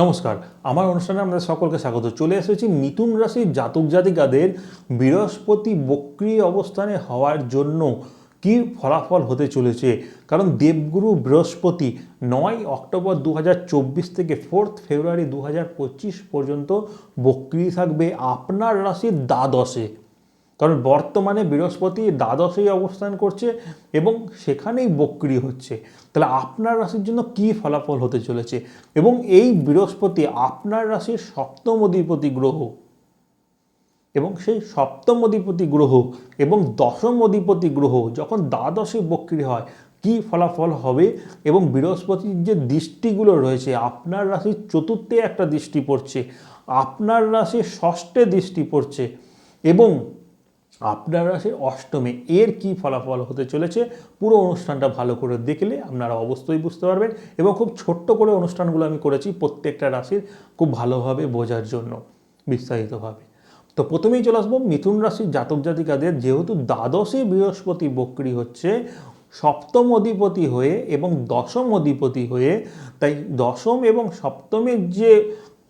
নমস্কার, আমার অনুষ্ঠানে আমাদের সকলকে স্বাগত। চলে এসেছি মিথুন রাশির জাতক জাতিকাদের বৃহস্পতি বক্রি অবস্থানে হওয়ার জন্য কি ফলাফল হতে চলেছে? কারণ দেবগুরু বৃহস্পতি নয় অক্টোবর দু হাজার চব্বিশ থেকে ফোর্থ ফেব্রুয়ারি দু হাজার পঁচিশ পর্যন্ত বক্রি থাকবে। আপনার রাশির দ্বাদশে। কারণ বর্তমানে বৃহস্পতি দ্বাদশেই অবস্থান করছে এবং সেখানেই বক্রি হচ্ছে। তাহলে আপনার রাশির জন্য কি ফলাফল হতে চলেছে? এবং এই বৃহস্পতি আপনার রাশির সপ্তম অধিপতি গ্রহ এবং সেই সপ্তম অধিপতি গ্রহ এবং দশম অধিপতি গ্রহ যখন দ্বাদশে বক্রি হয়, কি ফলাফল হবে এবং বৃহস্পতির যে দৃষ্টিগুলো রয়েছে, আপনার রাশির চতুর্থে একটা দৃষ্টি পড়ছে, আপনার রাশির ষষ্ঠে দৃষ্টি পড়ছে এবং আপনার রাশির অষ্টমে এর কি ফলাফল হতে চলেছে, পুরো অনুষ্ঠানটা ভালো করে দেখলে আপনারা অবশ্যই বুঝতে পারবেন এবং খুব ছোট্ট করে অনুষ্ঠানগুলো আমি করেছি প্রত্যেকটা রাশির খুব ভালোভাবে বোঝার জন্য, বিস্তারিতভাবে। তো প্রথমেই চলে আসব মিথুন রাশির জাতক জাতিকাদের, যেহেতু দ্বাদশে বৃহস্পতি বক্রি হচ্ছে, সপ্তম অধিপতি হয়ে এবং দশম অধিপতি হয়ে, তাই দশম এবং সপ্তমের যে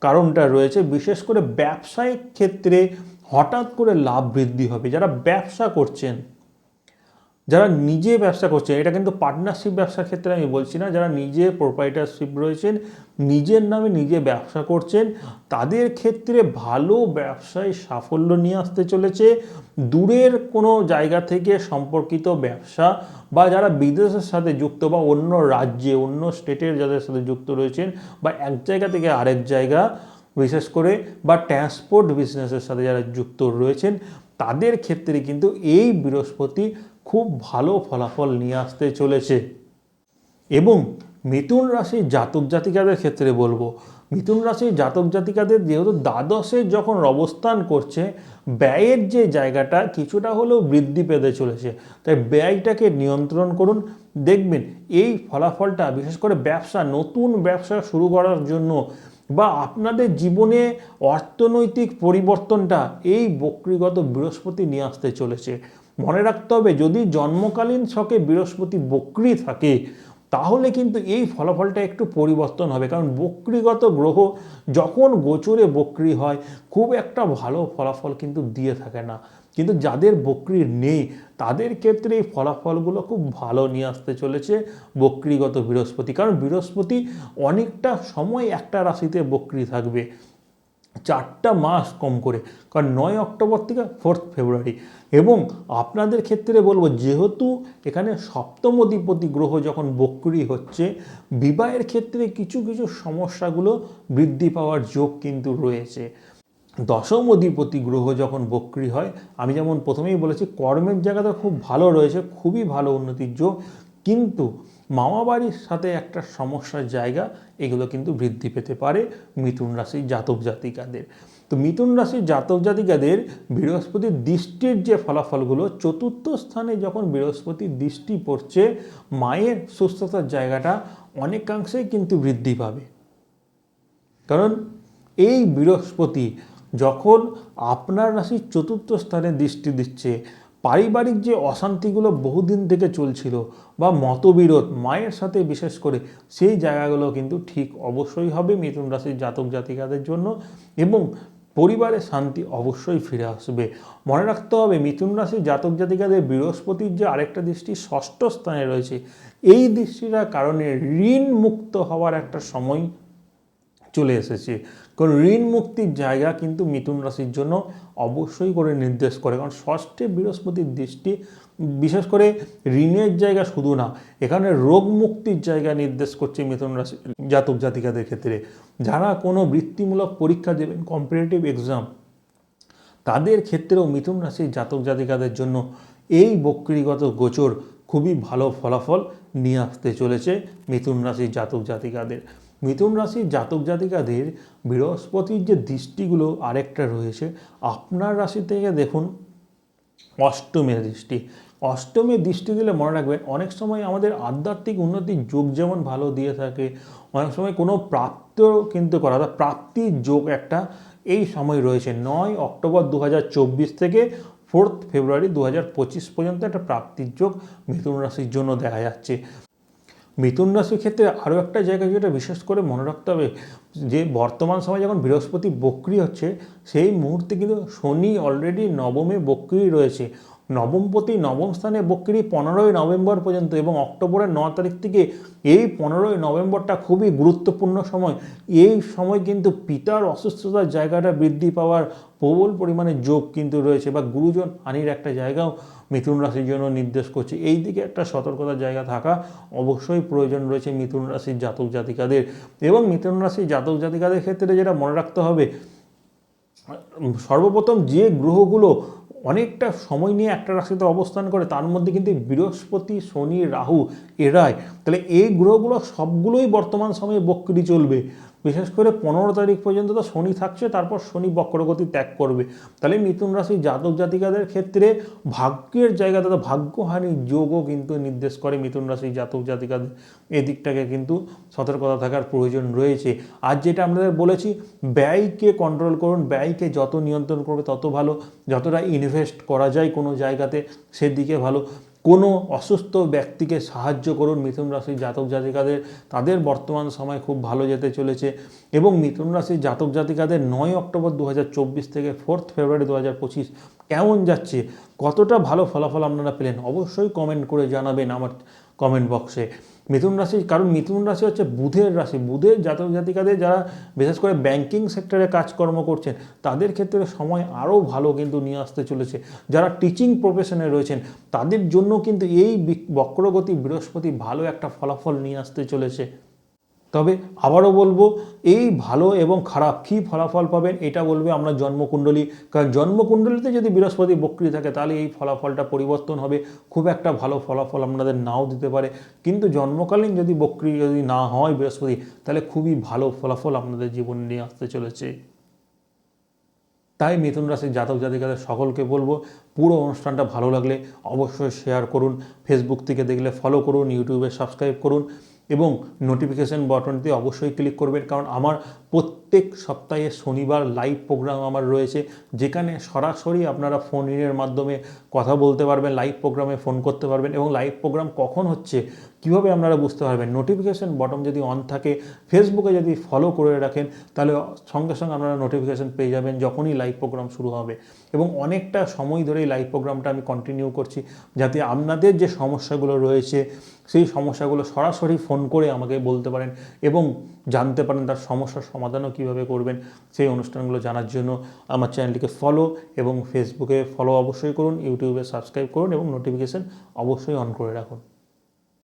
কারণটা রয়েছে, বিশেষ করে ব্যবসায়িক ক্ষেত্রে হঠাৎ করে লাভ বৃদ্ধি হবে। যারা ব্যবসা করছেন, যারা নিজে ব্যবসা করছেন, এটা কিন্তু পার্টনারশিপ ব্যবসার ক্ষেত্রে আমি বলছি না, যারা নিজে প্রোপাইটারশিপ রয়েছেন, নিজের নামে নিজে ব্যবসা করছেন, তাদের ক্ষেত্রে ভালো ব্যবসায় সাফল্য নিয়ে আসতে চলেছে। দূরের কোনো জায়গা থেকে সম্পর্কিত ব্যবসা বা যারা বিদেশের সাথে যুক্ত বা অন্য রাজ্যে, অন্য স্টেটের যাদের সাথে যুক্ত রয়েছেন বা এক জায়গা থেকে আরেক জায়গা বিশেষ করে বা ট্রান্সপোর্ট বিজনেসের সাথে যারা যুক্ত রয়েছেন, তাদের ক্ষেত্রে কিন্তু এই বৃহস্পতি খুব ভালো ফলাফল নিয়ে আসতে চলেছে। এবং মিথুন রাশির জাতক জাতিকাদের ক্ষেত্রে বলব, মিথুন রাশির জাতক জাতিকাদের যেহেতু দ্বাদশে যখন অবস্থান করছে, ব্যয়ের যে জায়গাটা কিছুটা হলেও বৃদ্ধি পেতে চলেছে। তাই ব্যয়টাকে নিয়ন্ত্রণ করুন। দেখবেন এই ফলাফলটা বিশেষ করে ব্যবসা, নতুন ব্যবসা শুরু করার জন্য বা আপনাদের জীবনে অর্থনৈতিক পরিবর্তনটা এই বক্রিগত বৃহস্পতি নিয়ে আসতে চলেছে। মনে রাখতে হবে, যদি জন্মকালীন ছকে বৃহস্পতি বক্রি থাকে, তাহলে কিন্তু এই ফলাফলটা একটু পরিবর্তন হবে। কারণ বক্রিগত গ্রহ যখন গোচরে বক্রি হয়, খুব একটা ভালো ফলাফল কিন্তু দিয়ে থাকে না। কিন্তু যাদের বক্রি নেই, তাদের ক্ষেত্রে এই ফলাফলগুলো খুব ভালো নিয়ে আসতে চলেছে বক্রিগত বৃহস্পতি। কারণ বৃহস্পতি অনেকটা সময় একটা রাশিতে বক্রি থাকবে, চারটা মাস কম করে, কারণ নয় অক্টোবর থেকে ফোর্থ ফেব্রুয়ারি। এবং আপনাদের ক্ষেত্রে বলব, যেহেতু এখানে সপ্তম অধিপতি গ্রহ যখন বক্রি হচ্ছে, বিবাহের ক্ষেত্রে কিছু কিছু সমস্যাগুলো বৃদ্ধি পাওয়ার যোগ কিন্তু রয়েছে। দশম অধিপতি গ্রহ যখন বক্রি হয়, আমি যেমন প্রথমেই বলেছি, কর্মের জায়গাটা খুব ভালো রয়েছে, খুবই ভালো উন্নতির যোগ কিন্তু মামাবাড়ির সাথে একটা সমস্যার জায়গা, এগুলো কিন্তু বৃদ্ধি পেতে পারে মিথুন রাশির জাতক জাতিকাদের। তো মিথুন রাশির জাতক জাতিকাদের বৃহস্পতির দৃষ্টির যে ফলাফলগুলো, চতুর্থ স্থানে যখন বৃহস্পতির দৃষ্টি পড়ছে, মায়ের সুস্থতার জায়গাটা অনেকাংশেই কিন্তু বৃদ্ধি পাবে। কারণ এই বৃহস্পতি যখন আপনার রাশির চতুর্থ স্থানে দৃষ্টি দিচ্ছে, পারিবারিক যে অশান্তিগুলো বহুদিন থেকে চলছিল বা মতবিরোধ, মায়ের সাথে বিশেষ করে, সেই জায়গাগুলো কিন্তু ঠিক অবশ্যই হবে মিথুন রাশির জাতক জাতিকাদের জন্য এবং পরিবারের শান্তি অবশ্যই ফিরে আসবে। মনে রাখতে হবে, মিথুন রাশির জাতক জাতিকাদের বৃহস্পতির যে আরেকটা দৃষ্টি ষষ্ঠ স্থানে রয়েছে, এই দৃষ্টিটার কারণে ঋণ মুক্ত হওয়ার একটা সময় চলে এসেছে। কারণ ঋণ মুক্তির জায়গা কিন্তু মিথুন রাশির জন্য অবশ্যই করে নির্দেশ করে। কারণ ষষ্ঠে বৃহস্পতির দৃষ্টি বিশেষ করে ঋণের জায়গা শুধু না, এখানে রোগ মুক্তির জায়গা নির্দেশ করছে মিথুন রাশি জাতক জাতিকাদের ক্ষেত্রে। যারা কোনো বৃত্তিমূলক পরীক্ষা দেবেন কম্পিটিটিভ এক্সাম তাদের ক্ষেত্রেও মিথুন রাশির জাতক জাতিকাদের জন্য এই বক্রিগত গোচর খুবই ভালো ফলাফল নিয়ে আসতে চলেছে মিথুন রাশির জাতক জাতিকাদের। মিথুন রাশির জাতক জাতিকাদের বৃহস্পতির যে দৃষ্টিগুলো আরেকটা রয়েছে, আপনার রাশি থেকে দেখুন অষ্টমের দৃষ্টি। অষ্টমের দৃষ্টি দিলে মনে রাখবেন, অনেক সময় আমাদের আধ্যাত্মিক উন্নতির যোগ যেমন ভালো দিয়ে থাকে, অনেক সময় কোনো প্রাপ্ত কিন্তু করা, অর্থাৎ প্রাপ্তির যোগ একটা এই সময় রয়েছে। নয় অক্টোবর দু হাজার চব্বিশ থেকে ফোর্থ ফেব্রুয়ারি দু হাজার পঁচিশ পর্যন্ত একটা প্রাপ্তির যোগ মিথুন রাশির জন্য দেখা যাচ্ছে। মিথুন রাশির ক্ষেত্রে আরও একটা জায়গা যেটা বিশেষ করে মনে রাখতে হবে, যে বর্তমান সময় যখন বৃহস্পতি বক্রি হচ্ছে, সেই মুহূর্তে কিন্তু শনি অলরেডি নবমে বক্রি রয়েছে। নবমপতি নবম স্থানে বক্রি পনেরোই নভেম্বর পর্যন্ত এবং অক্টোবরের ন তারিখ থেকে এই পনেরোই নভেম্বরটা খুবই গুরুত্বপূর্ণ সময়। এই সময় কিন্তু পিতার অসুস্থতার জায়গাটা বৃদ্ধি পাওয়ার প্রবল পরিমাণে যোগ কিন্তু রয়েছে বা গুরুজন হানির একটা জায়গাও মিথুন রাশির জন্য নির্দেশ করছে। এই দিকে একটা সতর্কতার জায়গা থাকা অবশ্যই প্রয়োজন রয়েছে মিথুন রাশির জাতক জাতিকাদের এবং মিথুন রাশির জাতক জাতিকাদের ক্ষেত্রে যেটা মনে রাখতে হবে, সর্বপ্রথম যে গ্রহগুলো অনেকটা সময় নিয়ে একটা রাশিতে অবস্থান করে, তার মধ্যে কিন্তু বৃহস্পতি, শনি, রাহু, এরাই। তাহলে এই গ্রহগুলো সবগুলোই বর্তমান সময়ে বক্রি চলবে। বিশেষ করে পনেরো তারিখ পর্যন্ত তো শনি থাকছে, তারপর শনি বক্রগতি ত্যাগ করবে। তাহলে মিথুন রাশির জাতক জাতিকাদের ক্ষেত্রে ভাগ্যের জায়গা তথা ভাগ্যহানি যোগও কিন্তু নির্দেশ করে মিথুন রাশির জাতক জাতিকাদের। এদিকটাকে কিন্তু সতর্কতা থাকার প্রয়োজন রয়েছে। আর যেটা আপনাদের বলেছি, ব্যয়কে কন্ট্রোল করুন, ব্যয়কে যত নিয়ন্ত্রণ করবে তত ভালো। যতটা ইনভেস্ট করা যায় কোনো জায়গাতে, সেদিকে ভালো। কোনো অসুস্থ ব্যক্তিকে সাহায্য করুন। মিথুন রাশির জাতক জাতিকাদের, তাদের বর্তমান সময় খুব ভালো যেতে চলেছে এবং মিথুন রাশির জাতক জাতিকাদের নয় অক্টোবর দু হাজার চব্বিশ থেকে ফোর্থ ফেব্রুয়ারি দু হাজার পঁচিশ কেমন যাচ্ছে, কতটা ভালো ফলাফল আপনারা পেলেন, অবশ্যই কমেন্ট করে জানাবেন আমার কমেন্ট বক্সে মিথুন রাশি, কারণ মিথুন রাশি হচ্ছে বুধের রাশি। বুধের জাতক জাতিকাদের যারা বিশেষ করে ব্যাংকিং সেক্টরে কাজকর্ম করছেন, তাদের ক্ষেত্রে সময় আরও ভালো কিন্তু নিয়ে আসতে চলেছে। যারা টিচিং প্রফেশনে রয়েছেন, তাদের জন্য কিন্তু এই বক্রগতি বৃহস্পতি ভালো একটা ফলাফল নিয়ে আসতে চলেছে। তবে আবারও বলব, এই ভালো এবং খারাপ কী ফলাফল পাবেন এটা বলবে আমরা জন্মকুণ্ডলী। কারণ জন্মকুণ্ডলীতে যদি বৃহস্পতি বক্রি থাকে তাহলে এই ফলাফলটা পরিবর্তন হবে, খুব একটা ভালো ফলাফল আপনাদের নাও দিতে পারে। কিন্তু জন্মকালীন যদি বক্রি যদি না হয় বৃহস্পতি, তাহলে খুবই ভালো ফলাফল আপনাদের জীবনে নিয়ে আসতে চলেছে। তাই মিথুন রাশির জাতক জাতিকাদের সকলকে বলব, পুরো অনুষ্ঠানটা ভালো লাগলে অবশ্যই শেয়ার করুন ফেসবুক থেকে দেখলে ফলো করুন ইউটিউবে সাবস্ক্রাইব করুন। এবং নোটিফিকেশন বাটনটি অবশ্যই ক্লিক করবেন। কারণ আমার প্রত্যেক সপ্তাহে শনিবার লাইভ প্রোগ্রাম আমার রয়েছে, যেখানে সরাসরি আপনারা ফোন ইনের মাধ্যমে কথা বলতে পারবেন লাইভ প্রোগ্রামে ফোন করতে পারবেন এবং লাইভ প্রোগ্রাম কখন হচ্ছে, কীভাবে আপনারা বুঝতে পারবেন? নোটিফিকেশন বটন যদি অন থাকে ফেসবুকে যদি ফলো করে রাখেন, তাহলে সঙ্গে সঙ্গে আপনারা নোটিফিকেশন পেয়ে যাবেন যখনই লাইভ প্রোগ্রাম শুরু হবে। এবং অনেকটা সময় ধরেই লাইভ প্রোগ্রামটা আমি কন্টিনিউ করছি, যাতে আপনাদের যে সমস্যাগুলো রয়েছে সেই সমস্যাগুলো সরাসরি ফোন করে আমাকে বলতে পারেন এবং জানতে পারেন তার সমস্যার সমাধানও কীভাবে করবেন সেই অনুষ্ঠানগুলো জানার জন্য আমার চ্যানেলটিকে ফলো এবং ফেসবুকে ফলো অবশ্যই করুন ইউটিউবে সাবস্ক্রাইব করুন এবং নোটিফিকেশান অবশ্যই অন করে রাখুন।